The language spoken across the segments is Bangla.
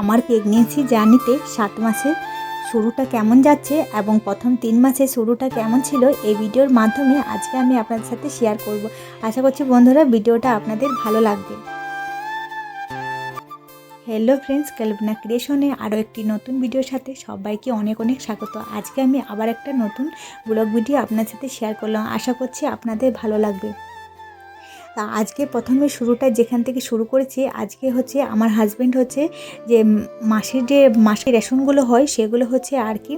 আমার প্রেগনেন্সি জার্নিতে সাত মাসের শুরুটা কেমন যাচ্ছে এবং প্রথম তিন মাসের শুরুটা কেমন ছিল এই ভিডিওর মাধ্যমে আজকে আমি আপনাদের সাথে শেয়ার করব। আশা করছি বন্ধুরা ভিডিওটা আপনাদের ভালো লাগবে। হ্যালো ফ্রেন্ডস ক্যালপনা ক্রিয়েশনে আরও একটি নতুন ভিডিওর সাথে সবাইকে অনেক অনেক স্বাগত। আজকে আমি আবার একটা নতুন ব্লগ ভিডিও আপনার সাথে শেয়ার করলাম। আশা করছি আপনাদের ভালো লাগবে। তা আজকে প্রথমে শুরুটা যেখান থেকে শুরু করেছি, আজকে হচ্ছে আমার হাজব্যান্ড হচ্ছে যে মাসের যে মাসের রেশনগুলো হয় সেগুলো হচ্ছে আর কি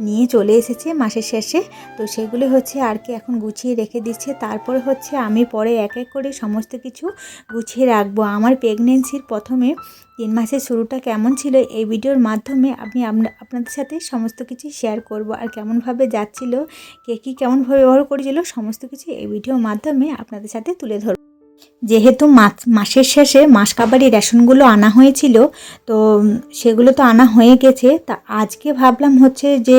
নিয়ে চলে এসেছে মাসের শেষে। তো সেগুলো হচ্ছে আর কি এখন গুছিয়ে রেখে দিচ্ছে। তারপরে হচ্ছে আমি পরে এক এক করে সমস্ত কিছু গুছিয়ে রাখব। আমার প্রেগনেন্সির প্রথমে তিন মাসের শুরুটা কেমন ছিল এই ভিডিওর মাধ্যমে আমি আপনাদের সাথে সমস্ত কিছু শেয়ার করব আর কেমনভাবে যাচ্ছিল, কে কী কেমনভাবে ব্যবহার করেছিল, সমস্ত কিছু এই ভিডিওর মাধ্যমে আপনাদের সাথে তুলে ধরব। যেহেতু মাস মাসের শেষে মাস কাবারি রেশনগুলো আনা হয়েছিল, তো সেগুলো তো আনা হয়ে গেছে, তা আজকে ভাবলাম হচ্ছে যে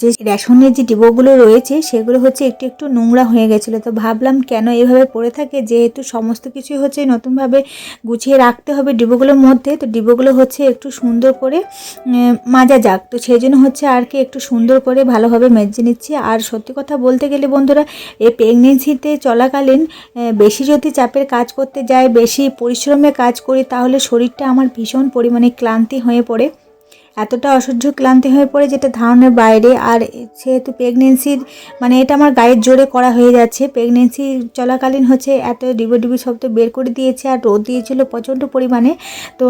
যে রেশনের যে ডিবোগুলো রয়েছে, সেগুলো হচ্ছে একটু একটু নোংরা হয়ে গেছিল। তো ভাবলাম কেন এভাবে পড়ে থাকে? যেহেতু সমস্ত কিছুই হচ্ছে নতুনভাবে গুছিয়ে রাখতে হবে ডিবোগুলোর মধ্যে, তো ডিবোগুলো হচ্ছে একটু সুন্দর করে মাজা যাক। তো সেই জন্য হচ্ছে আর কি একটু সুন্দর করে ভালোভাবে মেজে নিচ্ছি। আর সত্যি কথা বলতে গেলে বন্ধুরা এই প্রেগনেন্সিতে চলাকালীন বেশি যদি চাপের কাজ করতে যাই, বেশি পরিশ্রমে কাজ করি, তাহলে শরীরটা আমার ভীষণ পরিমাণে ক্লান্তি হয়ে পড়ে। এতটা অসহ্য ক্লান্তি হয়ে পড়ে যেটা ধারণের বাইরে। আর সেহেতু প্রেগনেন্সির মানে এটা আমার গায়ের জোরে করা হয়ে যাচ্ছে প্রেগনেন্সি চলাকালীন হচ্ছে এত ডিবো ডিবি শব্দ বের করে দিয়েছে আর রোদ দিয়েছিল প্রচণ্ড পরিমাণে। তো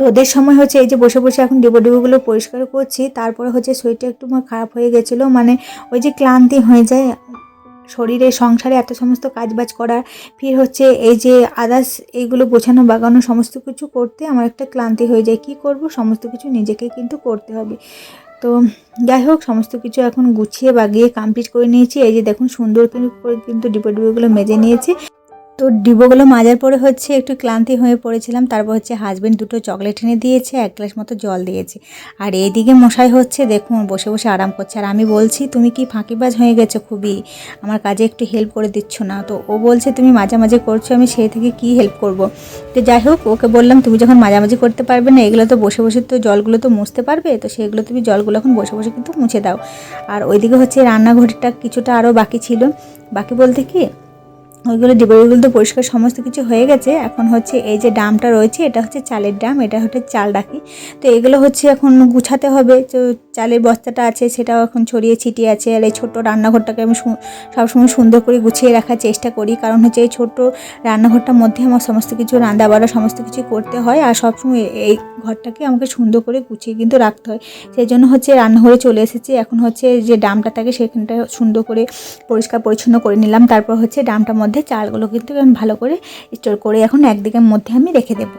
রোদের সময় হচ্ছে এই যে বসে বসে এখন ডিবো ডিবোগুলো পরিষ্কার করছি, তারপরে হচ্ছে শরীরটা একটু খারাপ হয়ে গেছিল মানে ওই যে ক্লান্তি হয়ে যায়। শরীরে, সংসারে এত সমস্ত কাজবাজ করা ফির হচ্ছে এই যে আদার্স এইগুলো গোছানো, বাগানো সমস্ত কিছু করতে আমার একটা ক্লান্তি হয়ে যায়। কি করব? সমস্ত কিছু নিজেকে কিন্তু করতে হবে। তো যাই হোক, সমস্ত কিছু এখন গুছিয়ে বাগিয়ে কমপ্লিট করে নিয়েছি। এই যে দেখুন সুন্দর করে কিন্তু ডিপো ডিপোগুলো মেজে নিয়েছি। তো ডিবোগুলো মাজার পরে হচ্ছে একটু ক্লান্তি হয়ে পড়েছিলাম। তারপর হচ্ছে হাজবেন্ড দুটো চকলেট এনে দিয়েছে, এক গ্লাস মতো জল দিয়েছে। আর এইদিকে মশাই হচ্ছে দেখুন, বসে বসে আরাম করছে। আর আমি বলছি, তুমি কি ফাঁকিবাজ হয়ে গেছো খুবই? আমার কাজে একটু হেল্প করে দিচ্ছ না। তো ও বলছে, তুমি মাঝে মাঝে করছ, আমি সেই থেকে কি হেল্প করব? তো যাই হোক, ওকে বললাম, তুমি যখন মাঝামাঝি করতে পারবে না, এগুলো তো বসে বসে তো জলগুলো তো মুছতে পারবে? তো সেগুলো তুমি জলগুলো এখন বসে বসে কিন্তু মুছে দাও। আর ওইদিকে হচ্ছে রান্নাঘরটা কিছুটা আরও বাকি ছিল। বাকি বলতে কি ওইগুলো ডিবাগুলো তো পরিষ্কার সমস্ত কিছু হয়ে গেছে। এখন হচ্ছে এই যে ডামটা রয়েছে, এটা হচ্ছে চালের ডাম, এটা হচ্ছে চাল রাখি তো এগুলো হচ্ছে এখন গুছাতে হবে। তো চালের বস্তাটা আছে, সেটাও এখন ছড়িয়ে ছিটিয়ে আছে। আর এই ছোট্ট রান্নাঘরটাকে আমি সবসময় সুন্দর করে গুছিয়ে রাখার চেষ্টা করি। কারণ হচ্ছে এই ছোট্ট রান্নাঘরটার মধ্যে আমার সমস্ত কিছু রান্না বাড়া সমস্ত কিছু করতে হয়। আর সবসময় এই ঘরটাকে আমাকে সুন্দর করে গুছিয়ে কিন্তু রাখতে হয়। সেই জন্য হচ্ছে রান্নাঘরে চলে এসেছি। এখন হচ্ছে যে ডামটা থাকে, সেখানটা সুন্দর করে পরিষ্কার পরিচ্ছন্ন করে নিলাম। তারপর হচ্ছে ডামটার মধ্যে চালগুলো কিন্তু আমি ভালো করে স্টোর করে এখন একদিকের মধ্যে আমি রেখে দেবো।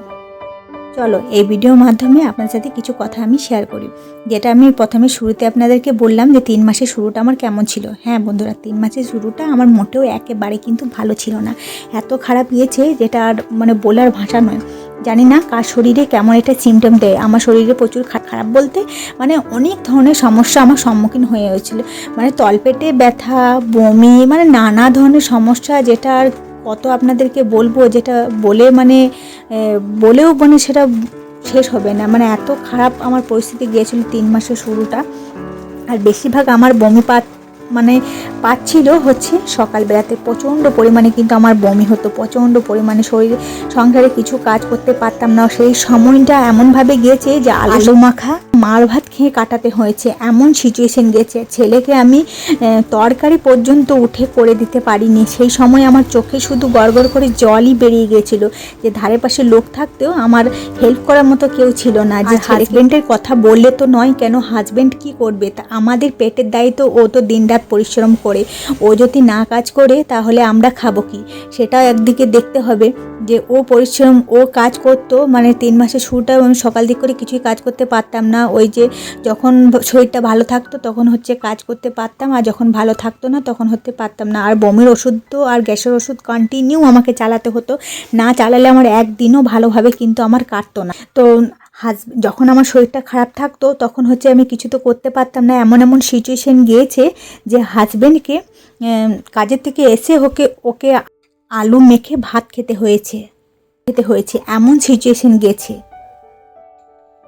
চলো, এই ভিডিওর মাধ্যমে আপনার সাথে কিছু কথা আমি শেয়ার করি। যেটা আমি প্রথমে শুরুতে আপনাদেরকে বললাম যে তিন মাসের শুরুটা আমার কেমন ছিল। হ্যাঁ বন্ধুরা, তিন মাসের শুরুটা আমার মোটেও একেবারে কিন্তু ভালো ছিল না। এত খারাপ গিয়েছে যেটা আর মানে বলার ভাষা নয়। জানি না কার শরীরে কেমন একটা সিমটম দেয়। আমার শরীরে প্রচুর খারাপ বলতে মানে অনেক ধরনের সমস্যা আমার সম্মুখীন হয়ে হয়েছিল। মানে তলপেটে ব্যথা, বমি মানে নানা ধরনের সমস্যা যেটা আর কত আপনাদেরকে বলব যেটা বলে মানে বলেও মানে সেটা শেষ হবে না। মানে এত খারাপ আমার পরিস্থিতি গিয়েছিল তিন মাসের শুরুটা। আর বেশিরভাগ আমার বমি পাত মানে পাচ্ছিল হচ্ছে সকালবেলাতে প্রচণ্ড পরিমাণে, কিন্তু আমার বমি হতো, প্রচণ্ড পরিমাণে শরীরে সংসারে কিছু কাজ করতে পারতাম না। সেই সময়টা এমনভাবে গিয়েছে যে আলু মাখা মার ভাত খেয়ে কাটাতে হয়েছে এমন সিচুয়েশন গেছে। ছেলেকে আমি তরকারি পর্যন্ত উঠে করে দিতে পারিনি। সেই সময় আমার চোখে শুধু গড়গড় করে জলই বেরিয়ে গিয়েছিল। যে ধারে পাশে লোক থাকতেও আমার হেল্প করার মতো কেউ ছিল না। যে হাজবেন্ডের কথা বললে তো নয় কেন হাজবেন্ড কি করবে? তা আমাদের পেটের দায়িত্ব ও তো দিনরাত পরিশ্রম করে। ও যদি না কাজ করে তাহলে আমরা খাব কি? সেটাও একদিকে দেখতে হবে। যে ও পরিশ্রম, ও কাজ করতো মানে তিন মাসের শুরুটা আমি সকাল দিক করে কিছুই কাজ করতে পারতাম না। ওই যে যখন শরীরটা ভালো থাকতো তখন হচ্ছে কাজ করতে পারতাম, আর যখন ভালো থাকতো না তখন হতে পারতাম না। আর বমির ওষুধ তো আর গ্যাসের ওষুধ কন্টিনিউ আমাকে চালাতে হতো। না চালালে আমার একদিনও ভালোভাবে কিন্তু আমার কাটতো না। তো হাজ, যখন আমার শরীরটা খারাপ থাকতো তখন হচ্ছে আমি কিছু তো করতে পারতাম না। এমন এমন সিচুয়েশন গিয়েছে যে হাজব্যান্ডকে কাজের থেকে এসে ওকে ওকে আলু মেখে ভাত খেতে হয়েছে খেতে হয়েছে। এমন সিচুয়েশন গেছে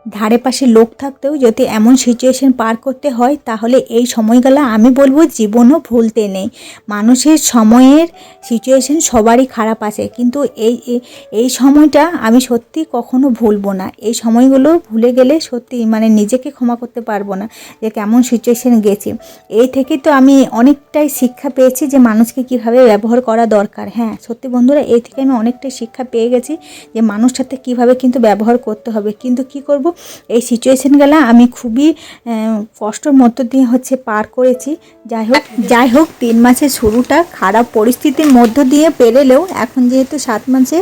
ধারে পাশে লোক থাকতেও যদি এমন সিচুয়েশন পার করতে হয়, তাহলে এই সময়গুলো আমি বলব জীবনও ভুলতে নেই। মানুষের সময়ের সিচুয়েশন সবারই খারাপ আছে, কিন্তু এই, এই- সময়টা আমি সত্যি কখনো ভুলবো না। এই সময়গুলো ভুলে গেলে সত্যি মানে নিজেকে ক্ষমা করতে পারব না যে কেমন সিচুয়েশন গেছি। এই থেকে তো আমি অনেকটাই শিক্ষা পেয়েছি যে মানুষকে কীভাবে ব্যবহার করা দরকার। হ্যাঁ সত্যি বন্ধুরা, এই থেকে আমি অনেকটাই শিক্ষা পেয়ে গেছি যে মানুষের সাথে কীভাবে কিন্তু ব্যবহার করতে হবে। কিন্তু কি করব? এই সিচুয়েশনগুলো আমি খুবই কষ্টর মধ্য দিয়ে হচ্ছে পার করেছি। যাই হোক যাই হোক, তিন মাসের শুরুটা খারাপ পরিস্থিতির মধ্য দিয়ে পেরেলেও এখন যেহেতু সাত মাসে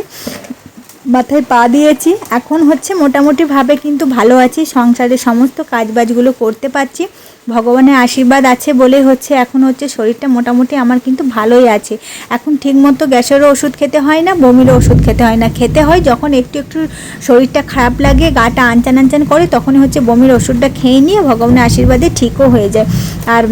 মাথায় পা দিয়েছি। এখন হচ্ছে মোটামুটিভাবে কিন্তু ভালো আছি। সংসারের সমস্ত কাজবাজগুলো করতে পারছি। ভগবানের আশীর্বাদ আছে বলে হচ্ছে এখন হচ্ছে শরীরটা মোটামুটি আমার কিন্তু ভালোই আছে। এখন ঠিকমতো গ্যাসেরও ওষুধ খেতে হয় না, বমিরও ওষুধ খেতে হয় না। খেতে হয় যখন একটু একটু শরীরটা খারাপ লাগে, গাটা আনচান আনচান করে, তখনই হচ্ছে বমির ওষুধটা খেয়ে নিয়ে ভগবানের আশীর্বাদে ঠিকও হয়ে যায়। আর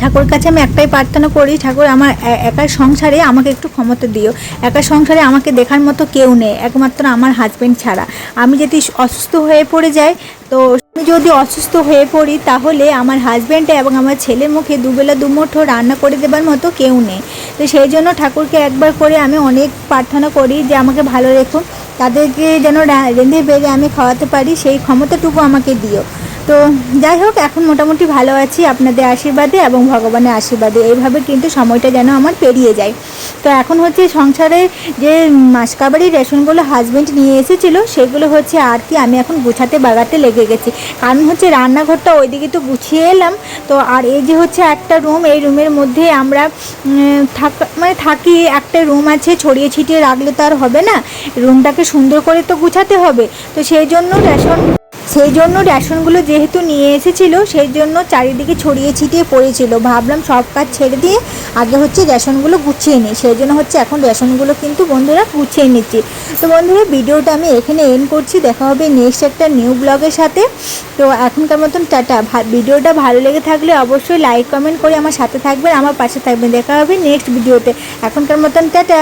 ঠাকুর কাছে আমি একটাই প্রার্থনা করি, ঠাকুর আমার এ- একার সংসারে আমাকে একটু ক্ষমতা দিও। একার সংসারে আমাকে দেখার মতো কেউ নেই, একমাত্র আমার হাজবেন্ড ছাড়া। আমি যদি অসুস্থ হয়ে পড়ে যাই, তো আমি যদি অসুস্থ হয়ে পড়ি, তাহলে আমার হাজব্যান্ডে এবং আমার ছেলে মুখে দুবেলা দুমুঠো রান্না করে দেবার মতো কেউ নেই। তো সেই জন্য ঠাকুরকে একবার করে আমি অনেক প্রার্থনা করি যে আমাকে ভালো রেখো। তাদেরকে যেন রেঁধে বেড়ে আমি খাওয়াতে পারি, সেই ক্ষমতাটুকু আমাকে দিও। তো যাই হোক, এখন মোটামুটি ভালো আছি আপনাদের আশীর্বাদে এবং ভগবানের আশীর্বাদে। এইভাবে কিন্তু সময়টা যেন আমার পেরিয়ে যায়। তো এখন হচ্ছে সংসারে যে মাসকাবারি রেশনগুলো হাজবেন্ড নিয়ে এসেছিল, সেগুলো হচ্ছে আর কি আমি এখন গুছাতে বাগাতে লেগে গেছি। কারণ হচ্ছে রান্নাঘরটা ওইদিকে তো গুছিয়ে এলাম। তো আর এই যে হচ্ছে একটা রুম এই রুমের মধ্যে আমরা থাক মানে থাকি, একটা রুম আছে, ছড়িয়ে ছিটিয়ে রাখলে তো আর হবে না। রুমটাকে সুন্দর করে তো গুছাতে হবে। তো সেই জন্য রেশন সেই জন্য রেশনগুলো যেহেতু নিয়ে এসেছিল, সেই জন্য চারিদিকে ছড়িয়ে ছিটিয়ে পড়েছিল। ভাবলাম সব কাজ ছেড়ে দিয়ে আগে হচ্ছে রেশনগুলো গুছিয়ে নিই। সেই জন্য হচ্ছে এখন রেশনগুলো কিন্তু বন্ধুরা গুছিয়ে নিচ্ছি। তো বন্ধুরা, ভিডিওটা আমি এখানে এন্ড করছি। দেখা হবে নেক্সট একটা নিউ ব্লগের সাথে। তো এখনকার মতন টাটা। ভিডিওটা ভালো লেগে থাকলে অবশ্যই লাইক কমেন্ট করে আমার সাথে থাকবেন, আমার পাশে থাকবেন। দেখা হবে নেক্সট ভিডিওতে এখনকার মতন টাটা।